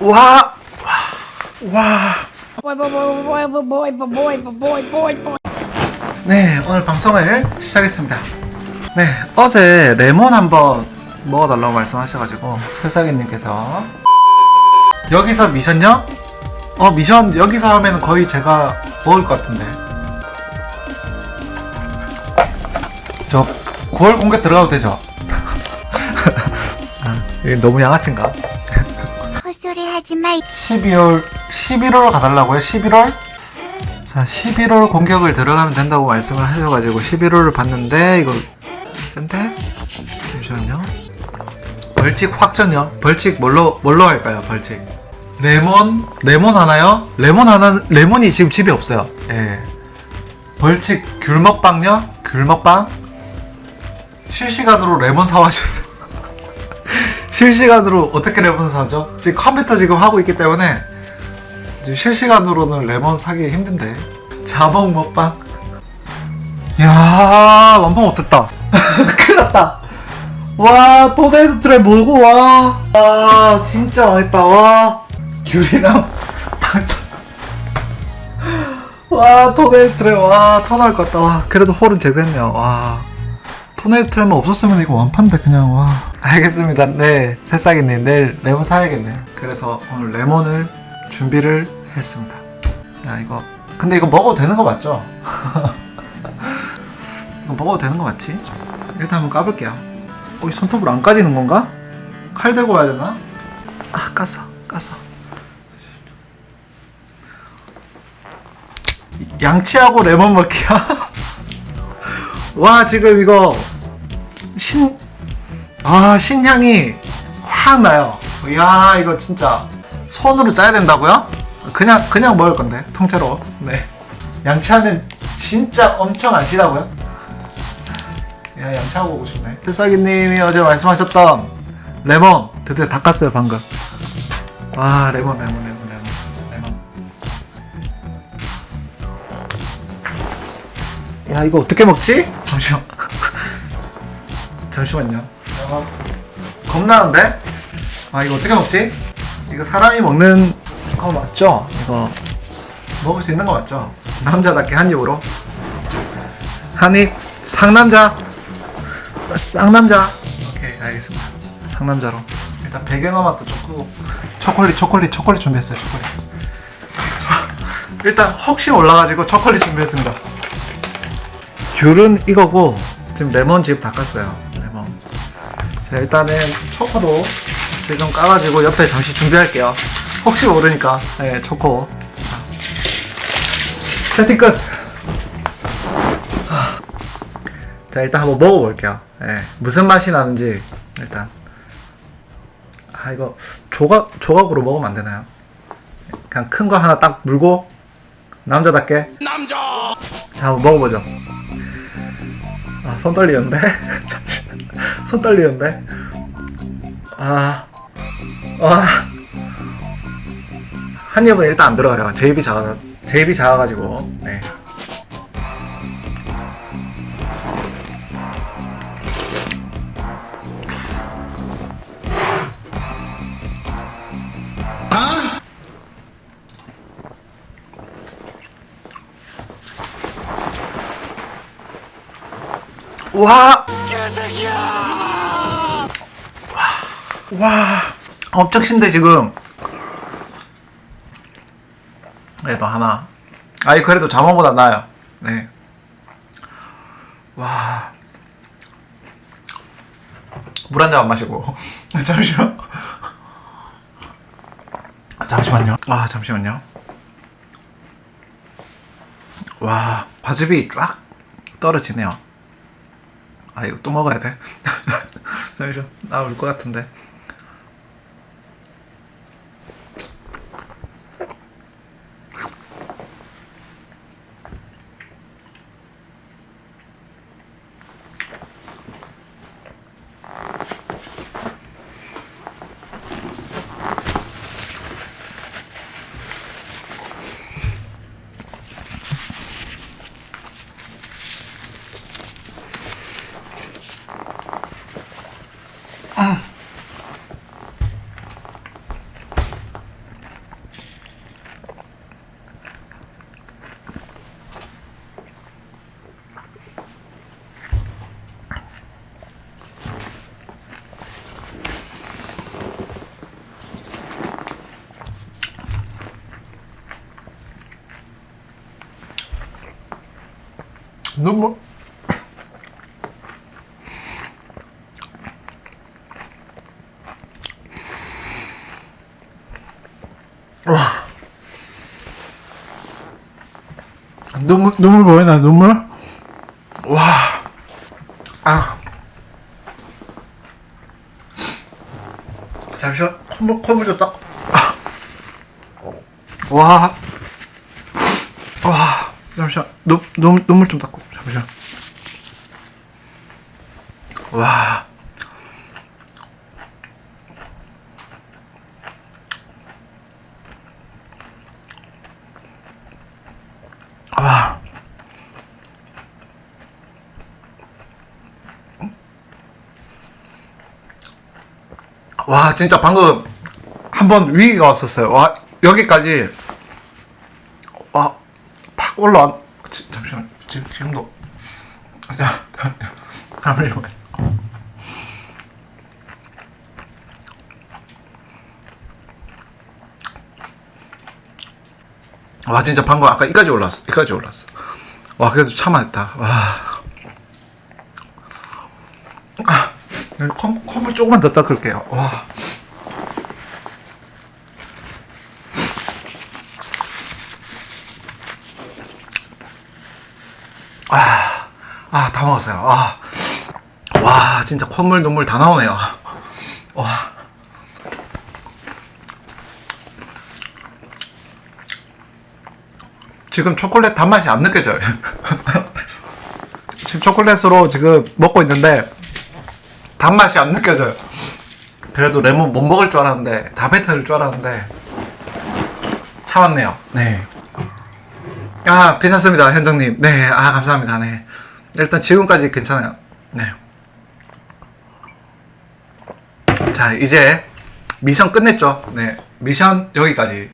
와! 와! 네, 오늘 방송을 시작했습니다. 네, 어제 레몬 한번 먹어달라고 말씀하셔가지고 새싹이님께서 여기서 미션요? 어, 미션 여기서 하면 거의 제가 먹을 것 같은데. 저 9월 공개 들어가도 되죠? 아, 너무 양아친가? 헛소리 하지 마. 12월 11월 가달라고요? 11월? 자 11월 공격을 들어가면 된다고 말씀을 하셔가지고 11월을 봤는데 이거 센데? 잠시만요 벌칙 확전요 벌칙 뭘로 뭘로 할까요 벌칙 레몬 레몬 하나요? 레몬 하나 레몬이 지금 집에 없어요 예 벌칙 귤 먹방요? 귤 먹방 실시간으로 레몬 사와주세요 실시간으로 어떻게 레몬 사죠? 지금 컴퓨터 지금 하고 있기 때문에 실시간으로는 레몬 사기 힘든데. 자몽 먹방? 야 완판 못했다. 큰일 났다. 와 토네이도 트랩 뭐고 와, 와 진짜 망했다 와. 귤이랑 방송 와 토네이도 트랩 와 터널 것 같다 와. 그래도 홀은 제거했네요 와 토네이도 트랩만 없었으면 이거 완판데 그냥 와. 알겠습니다. 네. 새싹이님 내일 레몬 사야겠네요. 그래서 오늘 레몬을 준비를 했습니다. 야 이거. 근데 이거 먹어도 되는 거 맞죠? 이거 먹어도 되는 거 맞지? 일단 한번 까볼게요. 어, 이 손톱으로 안 까지는 건가? 칼 들고 와야 되나? 아 깠어. 깠어. 양치하고 레몬 먹기야 와 지금 이거 신, 아, 신향이 확 나요. 이야, 이거 진짜 손으로 짜야 된다고요? 그냥, 그냥 먹을 건데, 통째로. 네. 양치하면 진짜 엄청 안 시다고요? 야, 양치하고 오고 싶네. 필사기님이 어제 말씀하셨던 레몬, 드디어 닦았어요, 방금. 와, 레몬, 레몬, 레몬, 레몬. 야, 이거 어떻게 먹지? 잠시만. 잠시만요. 아, 겁나는데? 아 이거 어떻게 먹지? 이거 사람이 먹는 거 맞죠? 이거 먹을 수 있는 거 맞죠? 남자답게 한 입으로 한입 상남자 쌍남자 오케이 알겠습니다 상남자로 일단 배경음악도 좋고 초콜릿 초콜릿 초콜릿 준비했어요 초콜릿 자, 일단 혹시 올라가지고 초콜릿 준비했습니다 귤은 이거고 지금 레몬 집 닦았어요. 레몬. 자 일단은 초코도 지금 까가지고 옆에 잠시 준비할게요. 혹시 모르니까. 네 초코. 자. 세팅 끝! 하. 자 일단 한번 먹어볼게요. 네, 무슨 맛이 나는지 일단. 아 이거 조각 조각으로 먹으면 안 되나요? 그냥 큰 거 하나 딱 물고 남자답게. 남자! 자 한번 먹어보죠. 아, 손 떨리는데? 손 떨리는데? 아, 와. 한 입은 일단 안 들어가요. 제 입이 작아, 제 입이 작아가지고, 네. 와! 와, 와, 엄청 신데 지금. 그래도 하나. 아이 그래도 자몽보다 나아요. 네. 와. 물 한 잔 마시고. 잠시만. 아, 잠시만요. 아 잠시만요. 와 과즙이 쫙 떨어지네요. 아 이거 또 먹어야 돼. 잠시만 나올 것 같은데. 눈물. 와. 눈물 눈물 보이나 눈물? 와. 아. 잠시만 콧물 콧물 좀 딱. 아. 와. 와. 잠시만 눈, 눈 눈물 좀 닦고 잠시만. 와. 와. 와 진짜 방금 한번 위기가 왔었어요. 와 여기까지 와 팍 올라왔. 지- 지금도 자 잠시만. 와 진짜 방금 아까 이까지 올랐어. 이까지 올랐어. 와 그래도 참아냈다. 와. 아, 컴, 컴을 조금만 더 닦을게요. 와. 아, 아, 다 먹었어요. 아, 와, 진짜 콧물, 눈물 다 나오네요. 와. 지금 초콜릿 단맛이 안 느껴져요. 지금 초콜릿으로 지금 먹고 있는데 단맛이 안 느껴져요. 그래도 레몬 못 먹을 줄 알았는데 다 뱉을 줄 알았는데 참았네요. 네. 아 괜찮습니다 현정님. 네, 아 감사합니다. 네. 일단 지금까지 괜찮아요. 네. 자 이제 미션 끝냈죠. 네, 미션 여기까지.